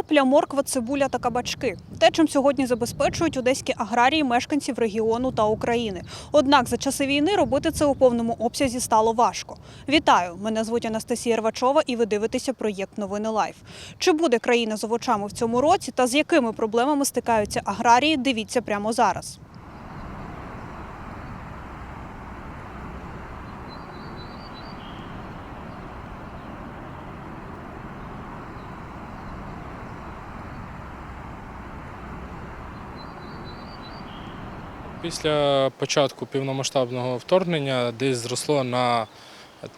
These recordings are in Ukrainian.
Картопля, морква, цибуля та кабачки. Те, чим сьогодні забезпечують одеські аграрії мешканців регіону та України. Однак за часи війни робити це у повному обсязі стало важко. Вітаю! Мене звуть Анастасія Рвачова, і ви дивитеся проєкт Новини Лайф. Чи буде країна з овочами в цьому році та з якими проблемами стикаються аграрії? Дивіться прямо зараз. Після початку повномасштабного вторгнення десь зросло на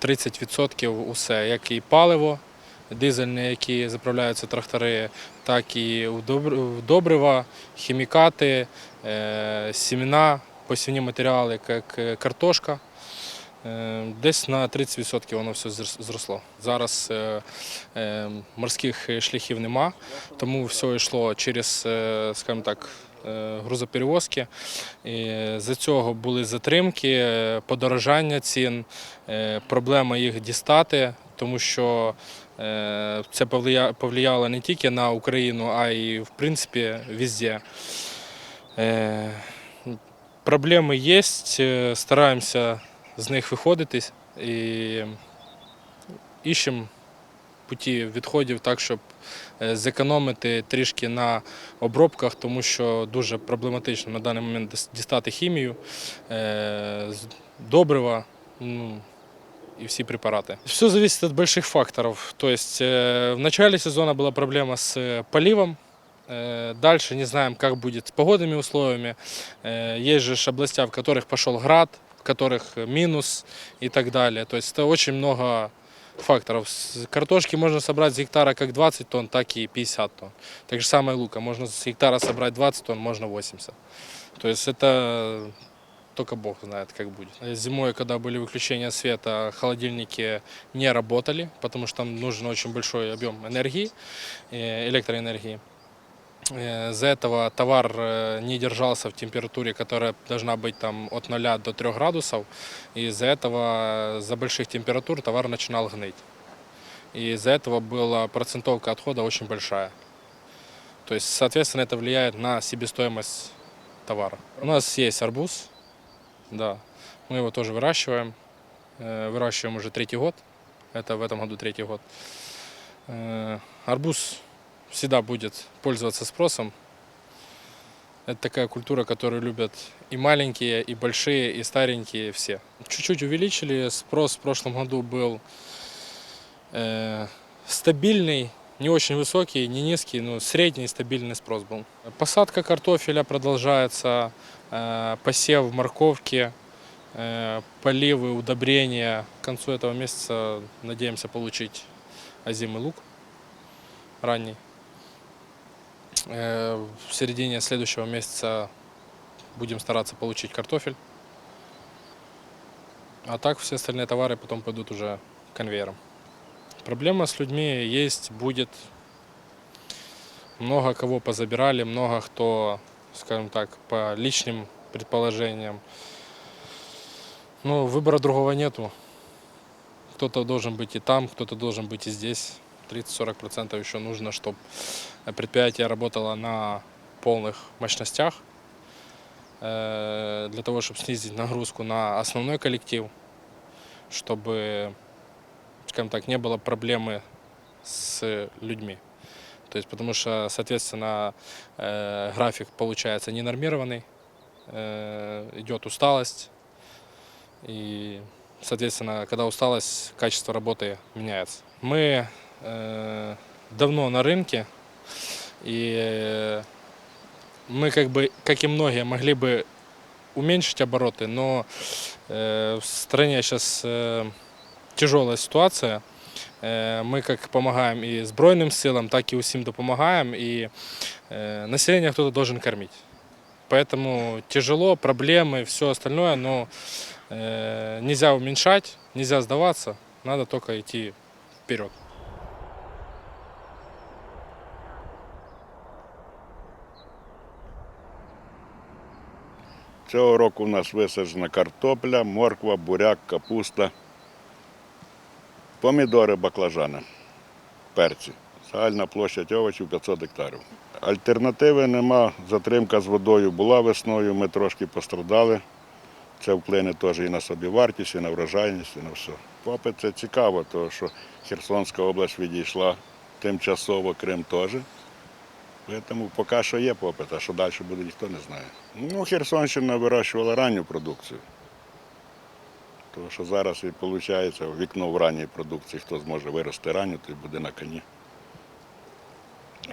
30% усе, як і паливо дизельне, які заправляються трактори, так і удобр- добрива, хімікати, е, сімена, посівні матеріали, як картошка. Е, Десь на 30% воно все зросло. Зараз е, морських шляхів нема, тому все йшло через, скажімо так, грузоперевозки. І за цього були затримки, е, подорожання цін, е, проблема їх дістати, тому що е, це повлияло не тільки на Україну, а й в принципі везде. Е, Проблеми є, стараємося з них виходити і іщемо путі відходів так, щоб е, зекономити трішки на обробках, тому що дуже проблематично на даний момент дис- дістати хімію, е, з- добрива. Ну, и все препараты. Все зависит от больших факторов. То есть э, в начале сезона была проблема с э, поливом. Э, Дальше не знаем, как будет с погодными условиями. Э, Есть же ж областя, в которых пошел град, в которых минус и так далее. То есть это очень много факторов. С картошки можно собрать с гектара как 20 тонн, так и 50 тонн. Так же самое лука. Можно с гектара собрать 20 тонн, можно 80. То есть это только Бог знает, как будет. Э, Зимой, когда были выключения света, холодильники не работали, потому что там нужен очень большой объем энергии, э, электроэнергии. Э, Из-за этого товар э, не держался в температуре, которая должна быть там от 0 до 3 градусов. И из-за этого, за больших температур товар начинал гнить. И из-за этого была процентовка отхода очень большая. То есть, соответственно, это влияет на себестоимость товара. У нас есть арбуз, да, мы его тоже выращиваем. Э, Выращиваем уже третий год. Это в этом году третий год. Э, Арбуз всегда будет пользоваться спросом. Это такая культура, которую любят и маленькие, и большие, и старенькие, все. Чуть-чуть увеличили. Спрос в прошлом году был э, стабильный, не очень высокий, не низкий, но средний стабильный спрос был. Посадка картофеля продолжается, э, посев морковки, э, поливы, удобрения. К концу этого месяца надеемся получить озимый лук ранний. Э, В середине следующего месяца будем стараться получить картофель. А так все остальные товары потом пойдут уже конвейером. Проблема с людьми есть, будет. Много кого позабирали, много кто, скажем так, по личным предположениям. Ну, выбора другого нету. Кто-то должен быть и там, кто-то должен быть и здесь. 30-40% еще нужно, чтобы предприятие работало на полных мощностях, э, для того, чтобы снизить нагрузку на основной коллектив, чтобы, скажем так, не было проблемы с людьми. То есть, потому что, соответственно, э, график получается ненормированный, э, идет усталость, и, соответственно, когда усталость, качество работы меняется. Мы давно на рынке, и э, мы как бы, как и многие, могли бы уменьшить обороты, но э, в стране сейчас тяжелая ситуация. Э, Мы как помогаем и Збройным силам, так и усім допомагаем, и э, население кто-то должен кормить. Поэтому тяжело, проблемы, все остальное, но э, нельзя уменьшать, нельзя сдаваться, надо только идти вперед. Цього року у нас висаджена картопля, морква, буряк, капуста, помідори, баклажани, перці Загальна площа овочів 500 гектарів. Альтернативи нема. Затримка з водою була весною, ми трошки пострадали. Це вплине теж і на собівартість, і на врожайність, і на все. Попит це цікаво, тому що Херсонська область відійшла тимчасово, Крим теж. Тому поки що є попит, а що далі буде, ніхто не знає. Ну, Херсонщина вирощувала ранню продукцію. Тому що зараз і виходить вікно в ранній продукції, хто зможе вирости ранню, той буде на коні.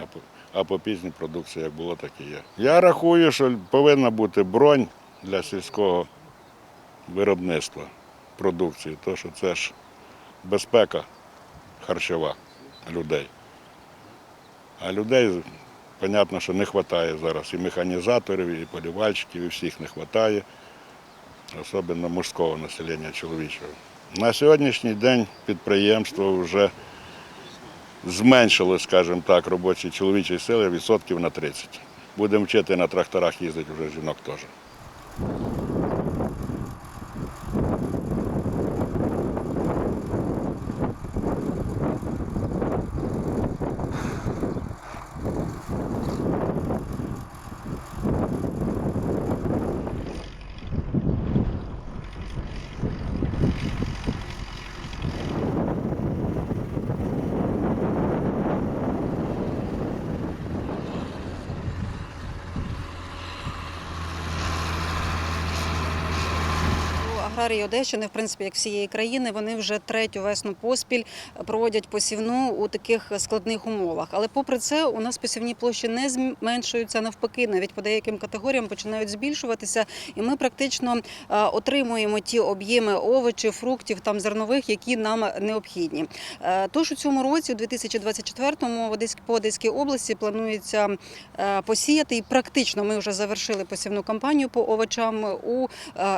А по, а по пізній продукції як було, так і є. Я рахую, що повинна бути бронь для сільського виробництва продукції, тому що це ж безпека харчова людей. А людей, зрозуміло, що не вистачає зараз і механізаторів, і полівальщиків, і всіх не вистачає, особливо мужського населення чоловічого. На сьогоднішній день підприємство вже зменшило, скажімо так, робочі чоловічої сили відсотків на 30. Будемо вчити на тракторах їздити вже жінок теж. аграрії Одещини, в принципі, як всієї країни, вони вже третю весну поспіль проводять посівну у таких складних умовах. Але попри це, у нас посівні площі не зменшуються навпаки, навіть по деяким категоріям починають збільшуватися, і ми практично е, отримуємо ті об'єми овочів, фруктів там зернових, які нам необхідні. Е, тож у цьому році, у 2024-му, по Одеській області планується е, посіяти, і практично ми вже завершили посівну кампанію по овочам у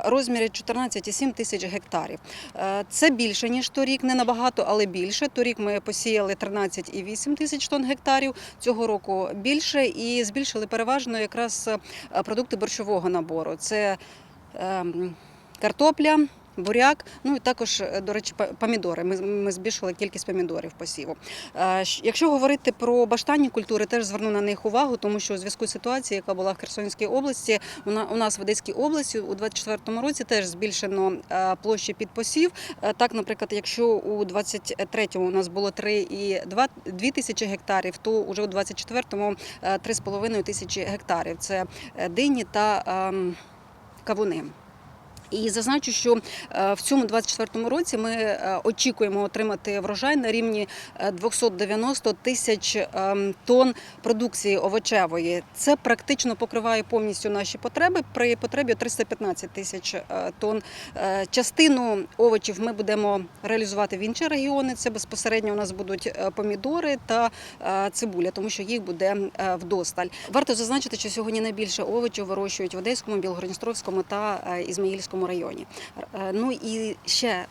розмірі 14 137 тисяч гектарів. Е, це більше ніж торік, не набагато, але більше. Торік ми посіяли 13,8 тисяч тонн гектарів. Цього року більше і збільшили переважно якраз е, продукти борщового набору. Це ем, картопля. Буряк, ну і також, е, до речі, помідори. Ми, ми збільшили кількість помідорів посіву. Е, Якщо говорити про баштанні культури, теж зверну на них увагу, тому що у зв'язку з ситуацією, яка була в Херсонській області, у нас в Одеській області у 2024 році теж збільшено е, площі під посів. Так, наприклад, якщо у 23-му у нас було 3,2 тисячі гектарів, то уже у 24-му е, 3,5 тисячі гектарів. Це дині та ем, кавуни. І зазначу, що е, в цьому 24-му році ми е, очікуємо отримати врожай на рівні е, 290 тисяч ем, тонн продукції овочевої. Це практично покриває повністю наші потреби. При потребі 315 тисяч е, тонн. Е, Частину овочів ми будемо реалізувати в інші регіони. Це безпосередньо у нас будуть е, помідори та е, цибуля, тому що їх буде е, вдосталь. Варто зазначити, що сьогодні найбільше овочів вирощують в Одеському, Білгородністровському та е, Ізмаїльському районі. Е, Ну і ще.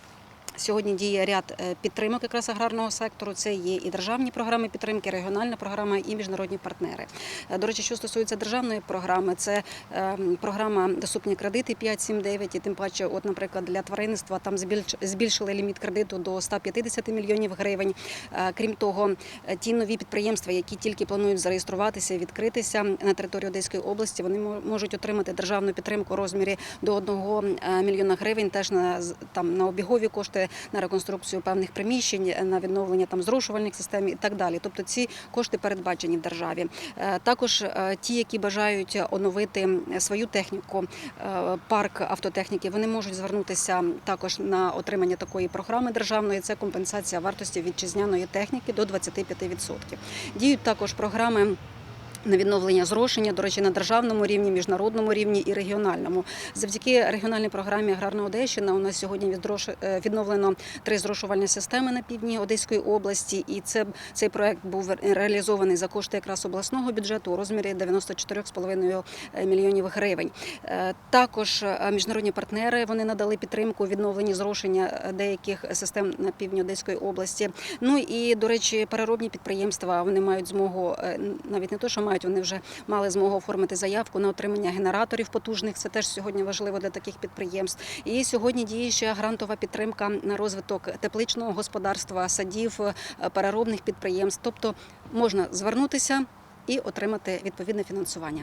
Сьогодні діє ряд е, підтримок якраз аграрного сектору. Це є і державні програми підтримки, регіональна програма, і міжнародні партнери. Е, До речі, що стосується державної програми, це е, програма доступні кредити 5-7-9, і тим паче, от, наприклад, для тваринництва там збільш- збільшили ліміт кредиту до 150 мільйонів гривень. Е, Крім того, ті нові підприємства, які тільки планують зареєструватися відкритися на території Одеської області, вони можуть отримати державну підтримку у розмірі до 1 е, мільйона гривень, теж на там на обігові кошти, на реконструкцію певних приміщень, е, на відновлення там зрошувальних систем і так далі. Тобто ці кошти передбачені в державі. Е, Також е, ті, які бажають оновити свою техніку, парк автотехніки, вони можуть звернутися також на отримання такої програми державної. Це компенсація вартості вітчизняної техніки до 25%. Діють також програми. На відновлення зрошення, до речі, на державному рівні, міжнародному рівні і регіональному. Завдяки регіональній програмі Аграрна Одещина у нас сьогодні е, відновлено три зрошувальні системи на півдні Одеської області, і це цей проект був реалізований за кошти якраз обласного бюджету у розмірі 94,5 мільйонів гривень. Е, Також е, міжнародні партнери вони надали підтримку відновленні зрошення е, деяких систем на півдні Одеської області. Ну і до речі, переробні підприємства вони мають змогу е, навіть не то, що мають, вони вже мали змогу оформити заявку на отримання генераторів потужних. Це теж сьогодні важливо для таких підприємств. І сьогодні діє ще грантова підтримка на розвиток тепличного господарства, садів, е, переробних підприємств. Тобто можна звернутися і отримати відповідне фінансування.